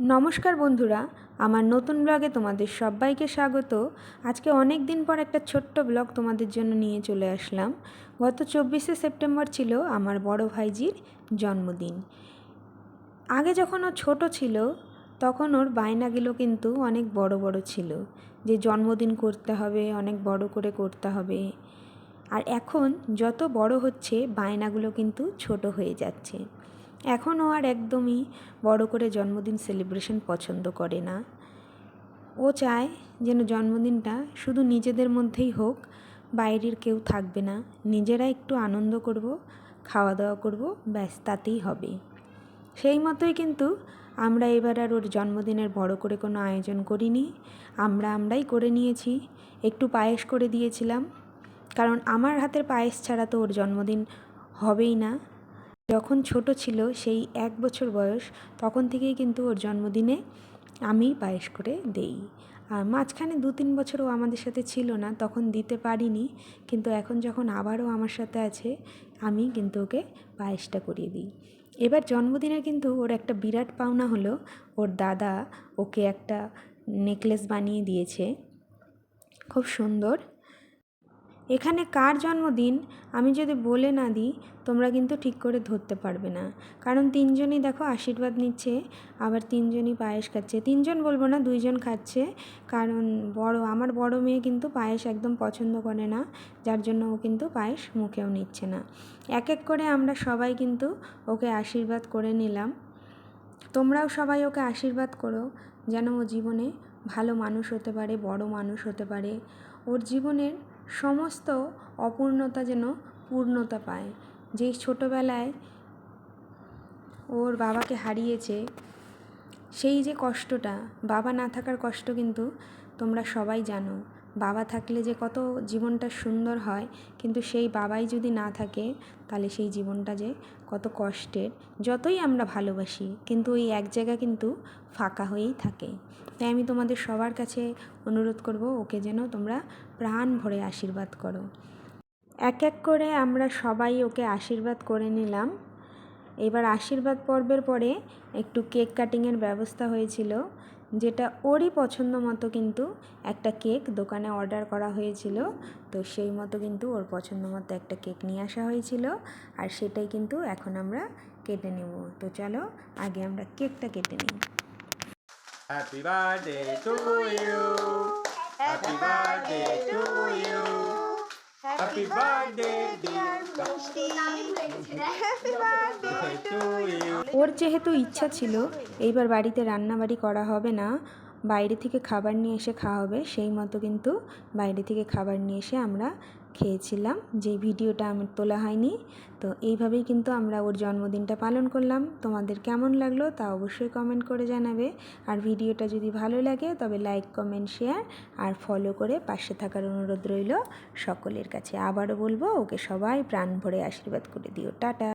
নমস্কার বন্ধুরা, আমার নতুন ব্লগে তোমাদের সবাইকে স্বাগত। আজকে অনেক দিন পর একটা ছোট্ট ব্লগ তোমাদের জন্য নিয়ে চলে আসলাম। গত চব্বিশে সেপ্টেম্বর ছিল আমার বড় ভাইজির জন্মদিন। আগে যখন ও ছোট ছিল, তখন ওর বায়নাগুলো কিন্তু অনেক বড় বড় ছিল। যে জন্মদিন করতে হবে, অনেক বড় করে করতে হবে। আর এখন যত বড় হচ্ছে, বায়নাগুলো কিন্তু ছোট হয়ে যাচ্ছে। এখন ও আর একদমই বড় করে জন্মদিন সেলিব্রেশন পছন্দ করে না। ও চায় যেন জন্মদিনটা শুধু নিজেদের মধ্যেই হোক, বাইরের কেউ থাকবে না। নিজেরা একটু আনন্দ করব খাওয়া দাওয়া করব, ব্যাস, তাতেই হবে। সেই মতোই কিন্তু আমরা এবার আর ওর জন্মদিনের বড় করে কোনো আয়োজন করিনি। আমরা আমরাই করে নিয়েছি। একটু পায়েস করে দিয়েছিলাম। কারণ আমার হাতের পায়েস ছাড়া তো ওর জন্মদিন হবেই না। যখন ছোট ছিল সেই এক বছর বয়স, তখন থেকেই কিন্তু ওর জন্মদিনে আমি পায়েস করে দেই। আর মাঝখানে দু তিন বছর ও আমাদের সাথে ছিল না, তখন দিতে পারিনি, কিন্তু এখন যখন আবারও আমার সাথে আছে, আমি কিন্তু ওকে পায়েসটা করিয়ে দিই। এবার জন্মদিনে কিন্তু ওর একটা বিরাট পাওনা হলো, ওর দাদা ওকে একটা নেকলেস বানিয়ে দিয়েছে। খুব সুন্দর। এখানে কার জন্মদিন? আমি যদি বলে না দিই, তোমরা কিন্তু ঠিক করে ধরতে পারবে না। কারণ তিনজনই দেখো আশীর্বাদ নিচ্ছে, আবার তিনজনই পায়েস খাচ্ছে। তিনজন বলব না, দুইজন খাচ্ছে। কারণ বড়, আমার বড় মেয়ে কিন্তু পায়েস একদম পছন্দ করে না, যার জন্য ও কিন্তু পায়েস মুখেও নিচ্ছে না। এক এক করে আমরা সবাই কিন্তু ওকে আশীর্বাদ করে নিলাম। তোমরাও সবাই ওকে আশীর্বাদ করো, যেন ও জীবনে ভালো মানুষ হতে পারে, বড় মানুষ হতে পারে, ওর জীবনের সমস্ত অপূর্ণতা যেন পূর্ণতা পায়। যেই ছোটোবেলায় ওর বাবাকে হারিয়েছে সেই যে কষ্টটা, বাবা না থাকার কষ্ট কিন্তু তোমরা সবাই জানো। বাবা থাকলে যে কত জীবনটা সুন্দর হয়, কিন্তু সেই বাবাই যদি না থাকে, তাহলে সেই জীবনটা যে কত কষ্টের, যতই আমরা ভালোবাসি, কিন্তু ওই এক জায়গা কিন্তু ফাঁকা হয়েই থাকে। তাই আমি তোমাদের সবার কাছে অনুরোধ করব, ওকে যেন তোমরা প্রাণ ভরে আশীর্বাদ করো। এক এক করে আমরা সবাই ওকে আশীর্বাদ করে নিলাম। এবার আশীর্বাদ পর্বের পরে একটু কেক কাটিংয়ের ব্যবস্থা হয়েছিল যেটা ওরই পছন্দ মতো কিন্তু একটা কেক দোকানে অর্ডার করা হয়েছিল তো সেই মতো কিন্তু ওর পছন্দ মতো একটা কেক নিয়ে আসা হয়েছিল আর সেটাই কিন্তু এখন আমরা কেটে নেব তো চলো আগে আমরা কেকটা কেটে নিই Happy birthday to you. Happy birthday to you. Happy birthday dear birthday to you. ওর যেহেতু ইচ্ছা ছিল এইবার বাড়িতে রান্নাবাড়ি করা হবে না বাইরে থেকে খাবার নিয়ে এসে খাওয়া হবে সেই মতো কিন্তু বাইরে থেকে খাবার নিয়ে এসে আমরা খেয়েছিলাম। যে ভিডিওটা আমার তোলা হয়নি, তো এইভাবেই কিন্তু আমরা ওর জন্মদিনটা পালন করলাম। তোমাদের কেমন লাগল তা অবশ্যই কমেন্ট করে জানাবে। আর ভিডিওটা যদি ভালো লাগে, তবে লাইক কমেন্ট শেয়ার আর ফলো করে পাশে থাকার অনুরোধ রইল সকলের কাছে। আবারও বলব, ওকে সবাই প্রাণ ভরে আশীর্বাদ করে দিও। টাটা।